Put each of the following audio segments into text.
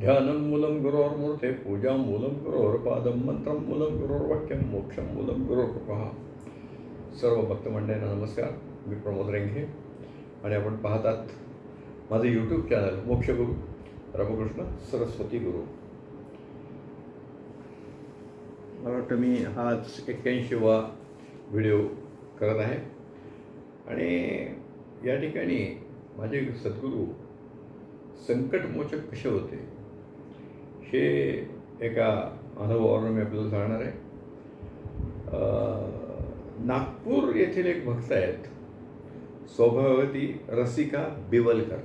ध्यानं मूलं गुरोर् मूर्ते पूजा मूलं गुरोर् पादं मंत्रं मूलं गुरोर् वाक्यं मोक्षं मूलं गुरोकृपा सर्व भक्तमंडळींना नमस्कार मी प्रमोद रेंगे आणि आपण पाहतात माझं यूट्यूब चॅनल मोक्षगुरू रामकृष्ण सरस्वती गुरु। मला वाटतं मी हाच एक्क्याऐंशीवा व्हिडिओ करत आहे आणि या ठिकाणी माझे सद्गुरू संकटमोचक कसे होते? हे एका अनुभवावरून मी आपल्याला सांगणार आहे. नागपूर येथील एक भक्त आहेत. स्वभावती रसिका बिवलकर.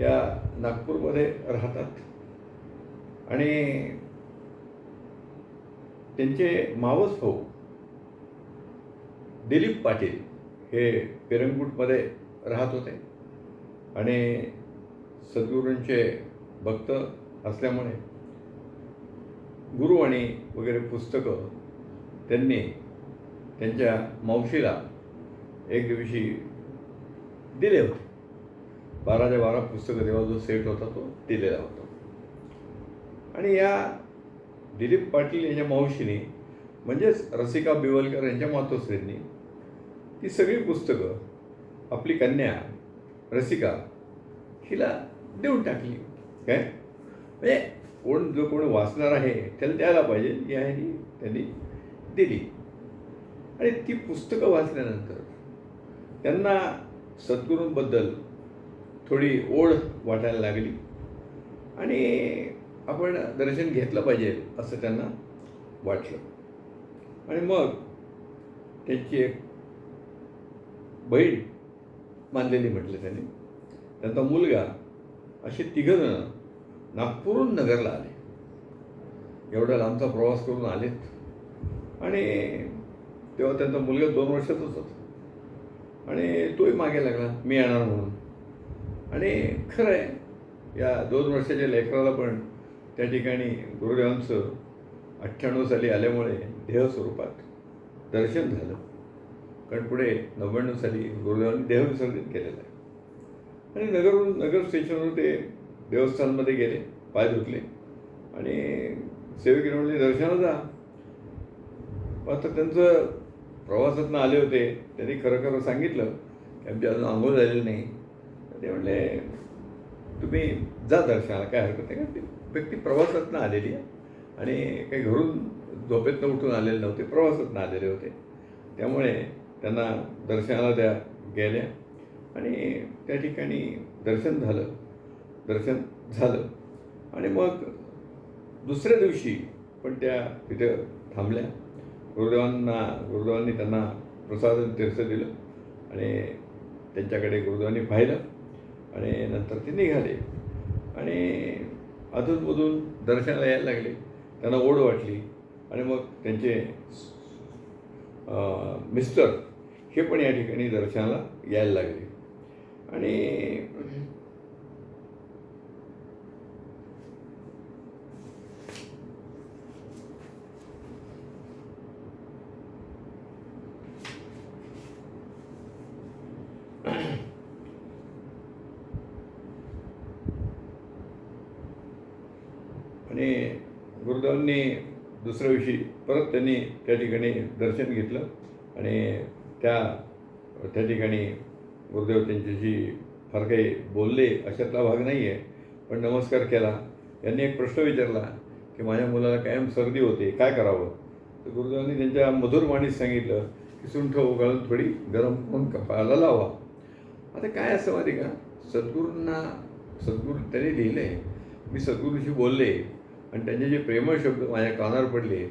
या नागपूरमध्ये राहतात. आणि त्यांचे मावस भाऊ दिलीप पाटील हे पेरंगूटमध्ये राहत होते. आणि सद्गुरूंचे भक्त असल्यामुळे गुरुवाणी वगैरे पुस्तकं त्यांनी त्यांच्या मावशीला एक दिवशी दिले होते. बाराच्या बारा पुस्तकं तेव्हा जो सेट होता तो दिलेला होता. आणि या दिलीप पाटील यांच्या मावशीने म्हणजेच रसिका बिवलकर यांच्या मातोश्रींनी ती सगळी पुस्तकं आपली कन्या रसिका हिला देऊन टाकली. काय? म्हणजे कोण जो कोण वाचणार आहे त्याला द्यायला पाहिजे या ह्यानी त्यांनी दिली. आणि ती पुस्तकं वाचल्यानंतर त्यांना सद्गुरूंबद्दल थोडी ओढ वाटायला लागली. आणि आपण दर्शन घेतलं पाहिजे असं त्यांना वाटलं. आणि मग त्यांची एक बहीण मानलेली म्हटलं त्यांनी. त्यांचा मुलगा असे तिघजण नागपूरहून नगरला आले. एवढा लांबचा प्रवास करून आलेत. आणि तेव्हा त्यांचा मुलगा दोन वर्षाचाच होता. आणि तोही मागे लागला मी येणार म्हणून. आणि खरं आहे या दोन वर्षाच्या लेकराला पण त्या ठिकाणी गुरुदेवांचं अठ्ठ्याण्णव साली आल्यामुळे देह स्वरूपात दर्शन झालं. कारण पुढे नव्याण्णव साली गुरुदेवांनी देहविसर्जन केलेलं आहे. आणि नगरवरून नगर स्टेशनवर ते देवस्थानमध्ये गेले पाय धुतले आणि सेवकीने म्हणले दर्शनाला जा. आता त्यांचं प्रवासातनं आले होते. त्यांनी खरं खरं सांगितलं की आमची अजून आंघोळ झालेली नाही. ते म्हणले तुम्ही जा दर्शनाला काय हरकत नाही. का ती व्यक्ती प्रवासातनं आलेली आहे. आणि काही घरून झोपेतनं उठून आलेले नव्हते प्रवासातनं आलेले होते. त्यामुळे त्यांना दर्शनाला त्या गेल्या. आणि त्या ठिकाणी दर्शन झालं. दर्शन झालं. आणि मग दुसऱ्या दिवशी पण त्या तिथे थांबल्या. गुरुदेवांना गुरुदेवांनी त्यांना प्रसाद तीर्थ दिलं आणि त्यांच्याकडे गुरुदेवांनी पाहिलं आणि नंतर ते निघाले. आणि अधूनमधून दर्शनाला यायला लागले. त्यांना ओढ वाटली आणि मग त्यांचे मिस्टर हे पण या ठिकाणी दर्शनाला यायला लागले. आणि गुरुदेवांनी दुसऱ्या दिवशी परत त्यांनी त्या ठिकाणी दर्शन घेतलं आणि त्या त्या ठिकाणी गुरुदेव त्यांच्याशी फार काही बोलले अशातला भाग नाही आहे पण नमस्कार केला. यांनी एक प्रश्न विचारला की माझ्या मुलाला कायम सर्दी होते काय करावं? तर गुरुदेवांनी त्यांच्या मधुर वाणीत सांगितलं की सुंठ उगाळून थोडी गरम करून कपाळाला लावा. आता काय असं माहिती का? सद्गुरूंना सद्गुरू त्यांनी लिहिलं. आहे मी सद्गुरूशी बोलले. आणि त्यांचे जे प्रेमळ शब्द माझ्या कानावर पडले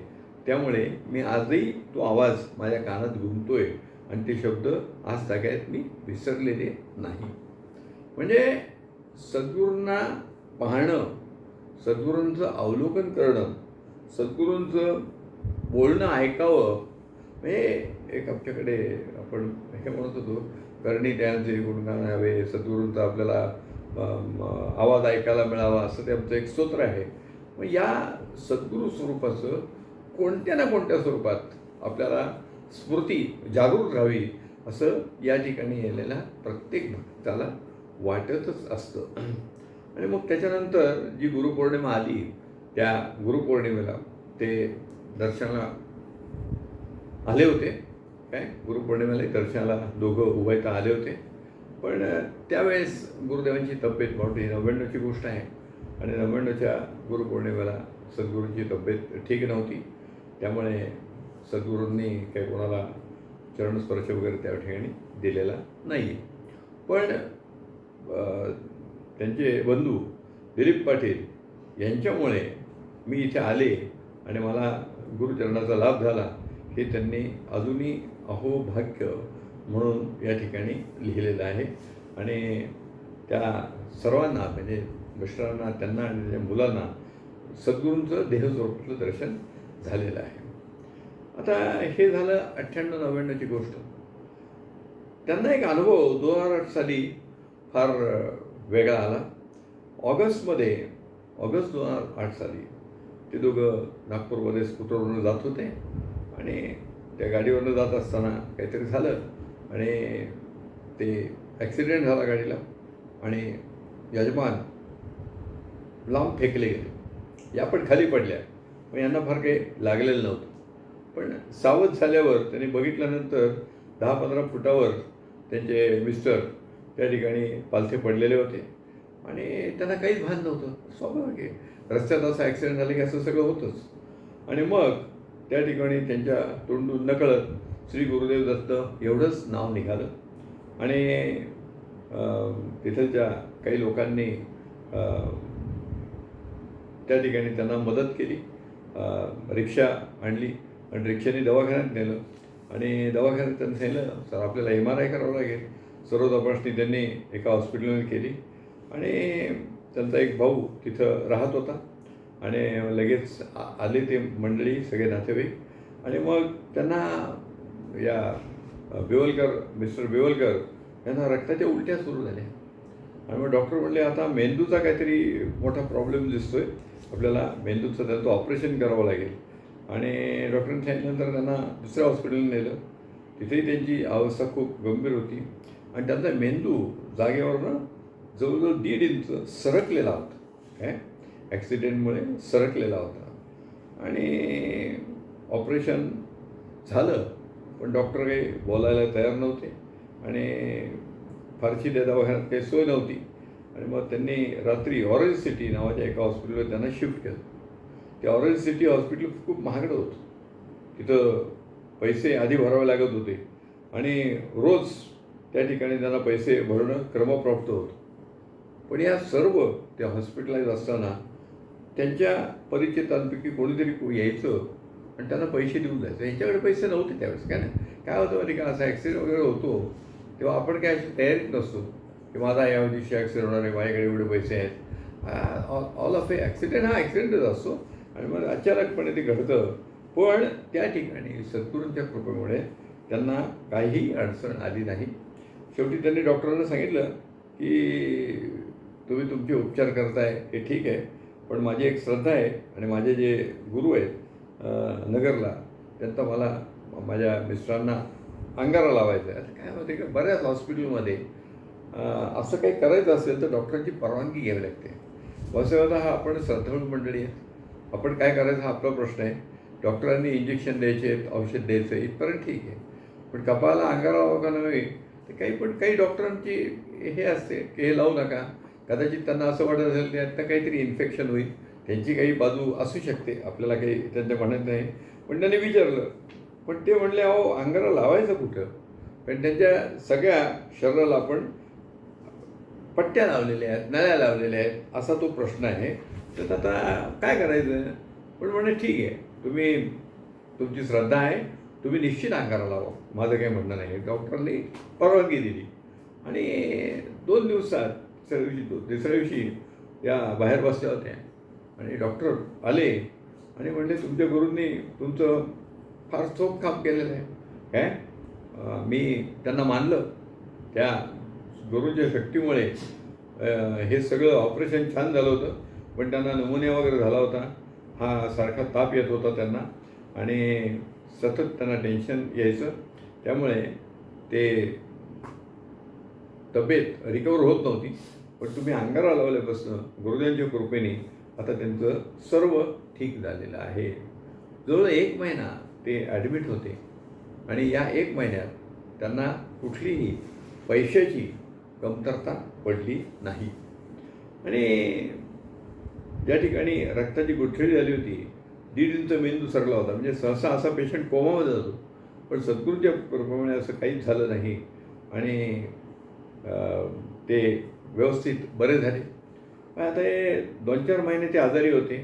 त्यामुळे मी आजही तो आवाज माझ्या कानात घुमतोय आणि ते शब्द आज सगळ्यात मी विसरलेले नाही. म्हणजे सद्गुरूंना पाहणं सद्गुरूंचं अवलोकन करणं सद्गुरूंचं बोलणं ऐकावं म्हणजे एक आमच्याकडे आपण हे म्हणत होतो करणी त्यांचे गुणगान हवे सद्गुरूंचा आपल्याला आवाज ऐकायला मिळावा असं ते आमचं एक स्तोत्र आहे. मग या सद्गुरू स्वरूपाचं कोणत्या ना कोणत्या स्वरूपात आपल्याला स्मृती जागरूक राहावी असं या ठिकाणी येलेल्या प्रत्येक भक्ताला वाटतच असतं. आणि मग त्याच्यानंतर जी गुरुपौर्णिमा आली त्या गुरुपौर्णिमेला ते दर्शनाला आले होते. काय? गुरुपौर्णिमेला दर्शनाला दोघं उभयता आले होते. पण त्यावेळेस गुरुदेवांची तब्येत मोठी नव्याण्णवची गोष्ट आहे. आणि नव्याण्णवच्या गुरुपौर्णिमेला सद्गुरूंची तब्येत ठीक नव्हती. त्यामुळे सद्गुरूंनी काही कोणाला चरणस्पर्श वगैरे त्या ठिकाणी दिलेला नाही पण त्यांचे बंधू दिलीप पाटील यांच्यामुळे मी इथे आले आणि मला गुरुचरणाचा लाभ झाला हे त्यांनी अजूनही अहो भाग्य म्हणून या ठिकाणी लिहिलेलं आहे. आणि त्या सर्वांना म्हणजे मिस्टरांना त्यांना आणि त्यांच्या मुलांना सद्गुरूंचं देहस्वरूपातलं दर्शन झालेलं आहे. आता हे झालं अठ्ठ्याण्णव नव्याण्णवची गोष्ट. त्यांना एक अनुभव दोन हजार आठ साली फार वेगळा आला. ऑगस्टमध्ये ऑगस्ट दोन हजार आठ साली ते दोघं नागपूरमध्ये स्कूटरवरून जात होते आणि त्या गाडीवरनं जात असताना काहीतरी झालं आणि ते ॲक्सिडेंट झाला गाडीला आणि यजमान लांब फेकले गेले. या पण खाली पडल्या. पण यांना फार काही लागलेलं नव्हतं. पण सावध झाल्यावर त्यांनी बघितल्यानंतर दहा पंधरा फुटावर त्यांचे मिस्टर त्या ठिकाणी पालथे पडलेले होते. आणि त्यांना काहीच भान नव्हतं. स्वाभाविक आहे. रस्त्यात असं ॲक्सिडेंट झालं की असं सगळं होतंच. आणि मग त्या ठिकाणी त्यांच्या तोंडून नकळत श्री गुरुदेव दत्त एवढंच नाव निघालं. आणि तिथलच्या काही लोकांनी त्या ठिकाणी त्यांना मदत केली. रिक्षा आणली आणि रिक्षाने दवाखान्यात नेलं. आणि दवाखान्यात त्यांनी सांगितलं सर आपल्याला एम आर आय करावं लागेल. सर्व तपासणी त्यांनी एका हॉस्पिटलमध्ये केली. आणि त्यांचा एक भाऊ तिथं राहत होता. आणि लगेच आ- आले ते मंडळी सगळे नातेवाईक. आणि मग त्यांना या बेवलकर मिस्टर बेवलकर यांना रक्ताच्या उलट्या सुरू झाल्या. आणि मग डॉक्टर म्हणले आता मेंदूचा काहीतरी मोठा प्रॉब्लेम दिसतोय. आपल्याला मेंदूचं त्यांचं ऑपरेशन करावं लागेल. आणि डॉक्टरांनी सांगितल्यानंतर त्यांना दुसऱ्या हॉस्पिटलला नेलं. तिथेही त्यांची अवस्था खूप गंभीर होती. आणि त्यांचा मेंदू जागेवरनं जवळजवळ दीड इंच सरकलेला होता. काय? ॲक्सिडेंटमुळे सरकलेला होता. आणि ऑपरेशन झालं पण डॉक्टर काही बोलायला तयार नव्हते. आणि फारशी त्या दवाखान्यात काही सोय नव्हती. आणि मग त्यांनी रात्री ऑरेंज सिटी नावाच्या एका हॉस्पिटलवर त्यांना शिफ्ट केलं. ते ऑरेंज सिटी हॉस्पिटल खूप महागडं होतं. तिथं पैसे आधी भरावे लागत होते. आणि रोज त्या ठिकाणी त्यांना पैसे भरणं क्रमप्राप्त होतं. पण या सर्व त्या हॉस्पिटलाइज असताना त्यांच्या परिचितांपैकी कोणीतरी यायचं आणि त्यांना पैसे देऊन जायचं. यांच्याकडे पैसे नव्हते त्यावेळेस. काय नाही. काय होतं म्हणजे का? असा ॲक्सिडेंट वगैरे होतो. तेव्हा आपण काय अशी तयारीत नसतो. की माझा या दिवशी ॲक्सिडेंट होणार आहे माझ्याकडे एवढे पैसे आहेत. ऑल ऑफ ए ॲक्सिडेंट हा ॲक्सिडेंटच असतो. आणि मग अचानकपणे ते घडतं. पण त्या ठिकाणी सद्गुरूंच्या कृपेमुळे त्यांना काहीही अडचण आली नाही. शेवटी त्यांनी डॉक्टरांना सांगितलं की तुम्ही तुमचे उपचार करताय हे ठीक आहे. पण माझी एक श्रद्धा आहे आणि माझे जे गुरु आहेत नगरला त्यांचा मला माझ्या मिस्टरांना अंगारा लावायचं आहे आता काय होते का? बऱ्याच हॉस्पिटलमध्ये असं काही करायचं असेल तर डॉक्टरांची परवानगी घ्यावी लागते. वास्तवात हा आपण श्रद्धाळू मंडळी आहेत आपण काय करायचं हा आपला प्रश्न आहे. डॉक्टरांनी इंजेक्शन द्यायचे औषध द्यायचं इथपर्यंत ठीक आहे. पण कपाळाला अंगाला लावा का नव्हे तर काही पण काही डॉक्टरांची हे असते की हे लावू नका. कदाचित त्यांना असं वाटत असेल की त्यातनं काहीतरी इन्फेक्शन होईल. त्यांची काही बाजू असू शकते आपल्याला काही त्यांच्या म्हणत नाही. पण त्यांनी विचारलं पण ते म्हणले अहो अंगाला लावायचं कुठं? पण त्यांच्या सगळ्या शरीराला आपण पट्ट्या लावलेल्या आहेत नळ्या लावलेल्या आहेत असा तो प्रश्न आहे. तर आता काय करायचं? पण म्हणे ठीक आहे. तुम्ही तुमची श्रद्धा आहे. तुम्ही निश्चित अंगारा लावा. माझं काही म्हणणं नाही डॉक्टरनी परवानगी दिली. आणि दोन दिवसात तिसऱ्या दिवशी दो तिसऱ्या दिवशी त्या बाहेर बसल्या होत्या. आणि डॉक्टर आले. आणि म्हणले तुमच्या गुरूंनी तुमचं फार चोख काम केलेलं आहे. काय मी त्यांना मानलं. त्या गुरुच्या शक्तीमुळे हे सगळं ऑपरेशन छान झालं होतं. पण त्यांना नमुन्या वगैरे झाला होता. हा सारखा ताप येत होता त्यांना. आणि सतत त्यांना टेन्शन यायचं. त्यामुळे ते तब्येत रिकवर होत नव्हती. पण तुम्ही अंगारा लावल्यापासून गुरुदेवांच्या कृपेने आता त्यांचं सर्व ठीक झालेलं आहे. जवळ एक महिना ते ॲडमिट होते. आणि या एक महिन्यात त्यांना कुठलीही पैशाची कमतरता पडली नाही. आणि ज्या ठिकाणी रक्ताची गुठळी झाली होती. दीड इंच मेंदू सरला होता. म्हणजे सहसा असा पेशंट कोमामध्ये जातो. पण सद्गुरूच्या प्रमाणे असं काहीच झालं नाही. आणि ते व्यवस्थित बरे झाले. पण आता हे दोन चार महिने ते आजारी होते.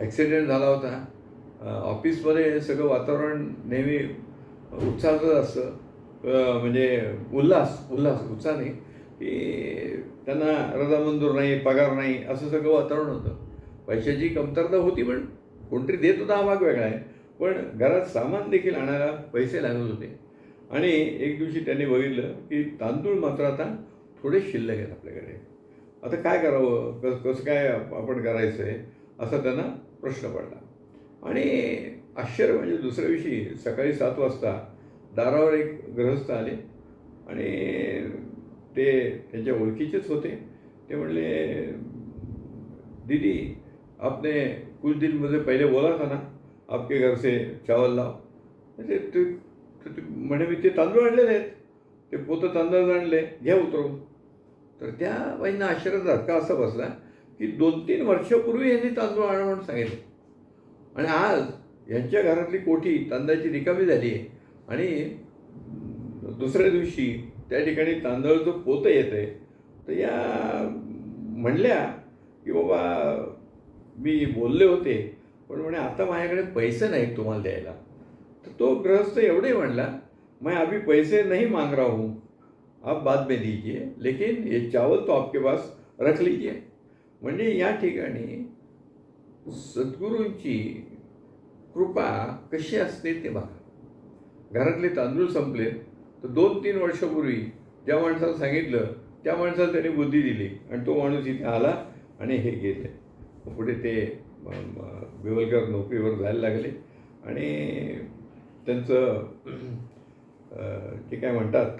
ॲक्सिडेंट झाला होता. ऑफिसमध्ये सगळं वातावरण नेहमी उत्साहाचं असतं. म्हणजे उल्हास उल्हास उत्साह नाही की त्यांना रजामंजूर नाही पगार नाही असं सगळं वातावरण होतं. पैशाची कमतरता होती पण कोणतरी देत होता हा भाग वेगळा आहे. पण घरात सामान देखील आणायला पैसे लागत होते. आणि एक दिवशी त्यांनी बघितलं की तांदूळ मात्र आता थोडे शिल्लक आहेत आपल्याकडे. आता काय करावं? कस कसं काय आपण करायचं आहे असा त्यांना प्रश्न पडला. आणि आश्चर्य म्हणजे दुसऱ्या दिवशी सकाळी सात वाजता दारावर एक गृहस्थ आले आणि ते त्यांच्या ओळखीचेच होते. ते म्हणले दीदी आपने कुछ दिन मुझे पहिले बोला था ना आपके घर से चावल लाव म्हणजे ते म्हणे मी ते तांदूळ आणलेले आहेत. ते पोतं तांदूळ आणले घ्या उतरवून. तर त्या बाईंना आश्चर्याचा धक्का असा बसला की दोन तीन वर्षापूर्वी यांनी तांदूळ आणा म्हणून सांगितले. आणि आज यांच्या घरातली कोठी तांदळाची रिकामी झाली आहे. आणि दुसऱ्या दिवशी त्या ठिकाणी तांदळाचं पोतं येते तर या म्हणल्या की बाबा मी बोलले होते पण म्हणे आता माझ्याकडे पैसे नाहीत तुम्हाला द्यायला. तर तो गृहस्थ एवढे म्हणला मैं अभी पैसे नहीं मांग रहा हूँ आप बाद में दीजिए लेकिन ये चावल तो आपके पास रख लीजिए. म्हणजे या ठिकाणी सद्गुरूंची कृपा कशी असते ते बघा. घरातले तांदूळ संपले तर दोन तीन वर्षापूर्वी ज्या माणसाला सांगितलं त्या माणसाला त्याने बुद्धी दिली आणि तो माणूस इथे आला आणि हे गेले पुढे ते बिवलकर नोकरीवर जायला लागले आणि त्यांचं जे ते काय म्हणतात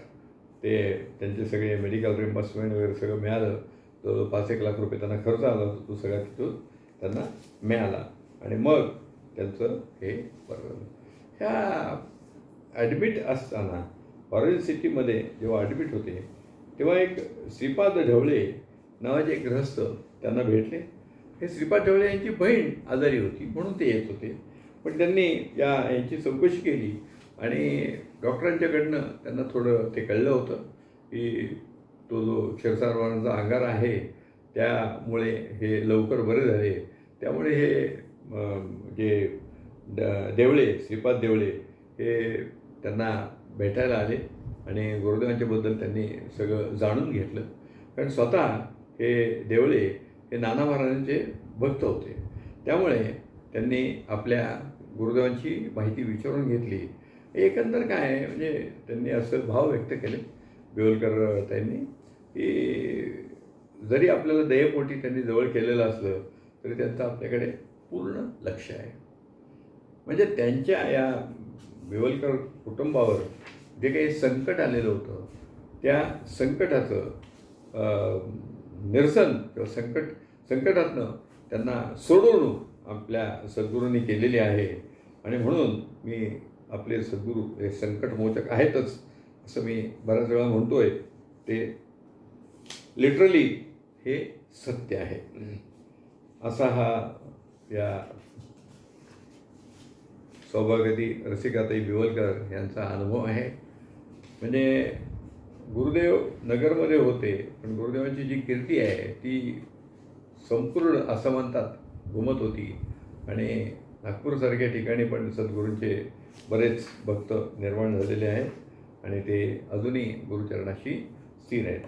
ते त्यांचे सगळे मेडिकल रिम्बर्समेंट वगैरे सगळं मिळालं. तो पाच एक लाख रुपये त्यांना खर्च आला होता तो सगळा तिथून त्यांना मिळाला. आणि मग त्यांचं हे बरं ह्या ॲडमिट असताना ऑरेंज सिटीमध्ये जेव्हा ॲडमिट होते तेव्हा एक श्रीपाद ढवळे नावाचे एक गृहस्थ त्यांना भेटले. हे श्रीपाद ढवळे यांची बहीण आजारी होती म्हणून ते येत होते. पण त्यांनी या यांची चौकशी केली आणि डॉक्टरांच्याकडनं त्यांना थोडं ते कळलं होतं की तो जो क्षीरसारवारांचा आगार आहे त्यामुळे हे लवकर बरे झाले. त्यामुळे हे जे देवळे श्रीपाद देवळे हे त्यांना भेटायला आले आणि गुरुदेवांच्याबद्दल त्यांनी सगळं जाणून घेतलं. कारण स्वतः हे देवळे हे नाना महाराजांचे भक्त होते. त्यामुळे त्यांनी आपल्या गुरुदेवांची माहिती विचारून घेतली. एकंदर काय म्हणजे त्यांनी असं भाव व्यक्त केले बेवलकर त्यांनी की जरी आपल्याला दयेपोटी त्यांनी जवळ केलेलं असलं तरी त्यांचं आपल्याकडे पूर्ण लक्ष आहे. म्हणजे त्यांच्या या बेवलकर कुटुंबावर जे काही संकट आलेलं होतं त्या संकटाचं निरसन किंवा संकट संकटातनं त्यांना सोडवणूक आपल्या सद्गुरूंनी केलेली आहे. आणि म्हणून मी आपले सद्गुरू हे संकटमोचक आहेतच असं मी बऱ्याच वेळा म्हणतोय. ते लिटरली हे सत्य आहे. असा हा या सौभागती रसिकाताई बिवलकर यांचा अनुभव आहे. म्हणजे गुरुदेव नगरमध्ये होते पण गुरुदेवांची जी कीर्ती आहे ती संपूर्ण असं म्हणतात घुमत होती. आणि नागपूरसारख्या ठिकाणी पण सद्गुरूंचे बरेच भक्त निर्माण झालेले आहेत आणि ते अजूनही गुरुचरणाशी स्थिर आहेत.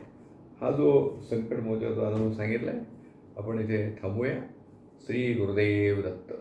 हा जो संकट मोत्याचा अनुभव सांगितला आहे आपण इथे थांबूया. श्री गुरुदेव दत्त.